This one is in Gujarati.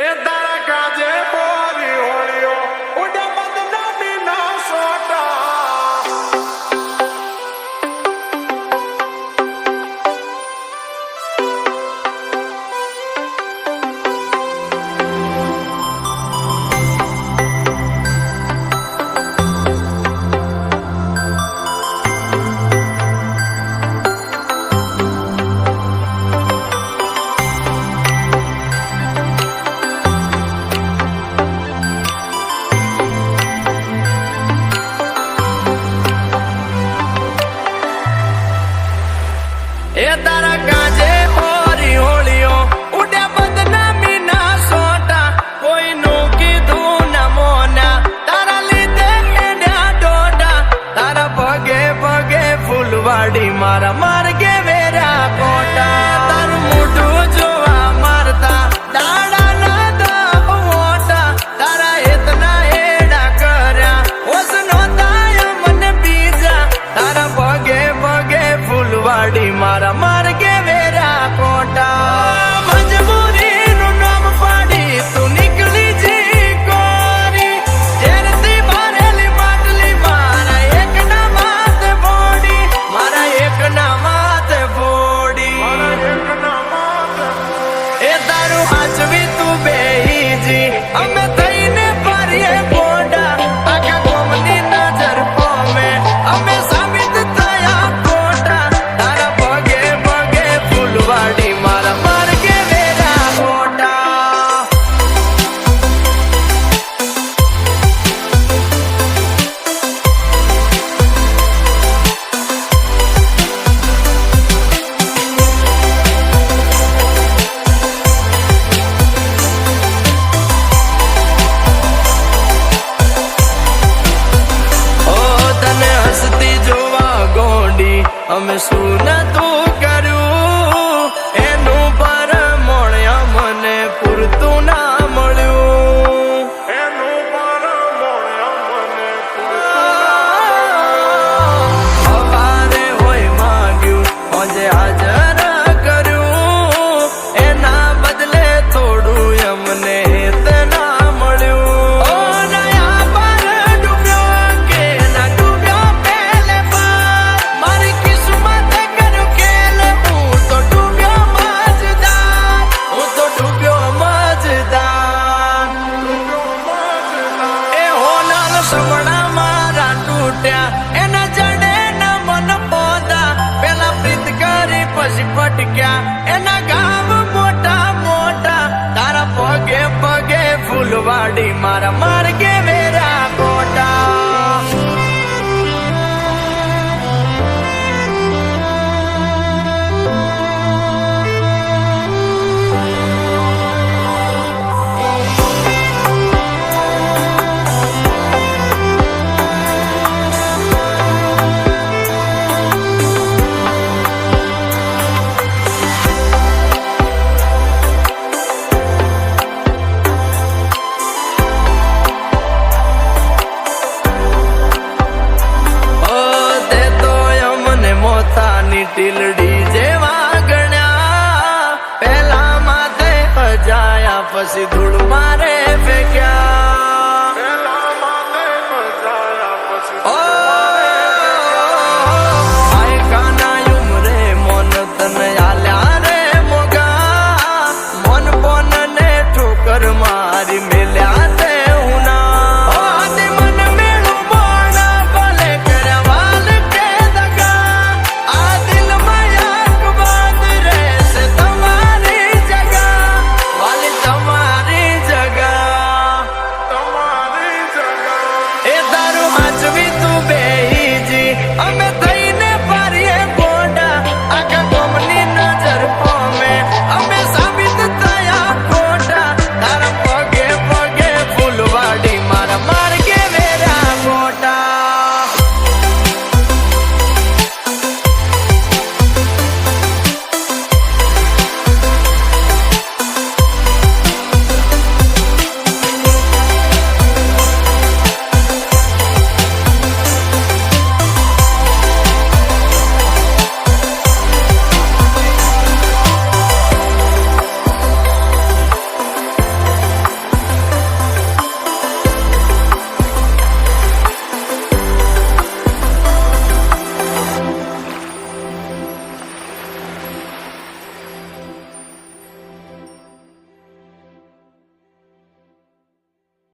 এর দ্বারা কাজে એ તારા કાજે ઓરી ઉડે બદનામી ના સોટા. કોઈનું કીધું ના મોના, તારા લીધે એડ્યા ડોડા. તારા ભગે ભગે ફૂલવાડી મારા para amar. es una. છૂટ્યા એના જડે ના મન પોતા પેલા પ્રીત કરી પછી પટક્યા એના ગામ મોટા મોટા તારા પગે પગે ફૂલવાડી મારા ની ટીલડી જેવા ગણ્યા. પહેલા માથે હજાયા પછી ધૂળ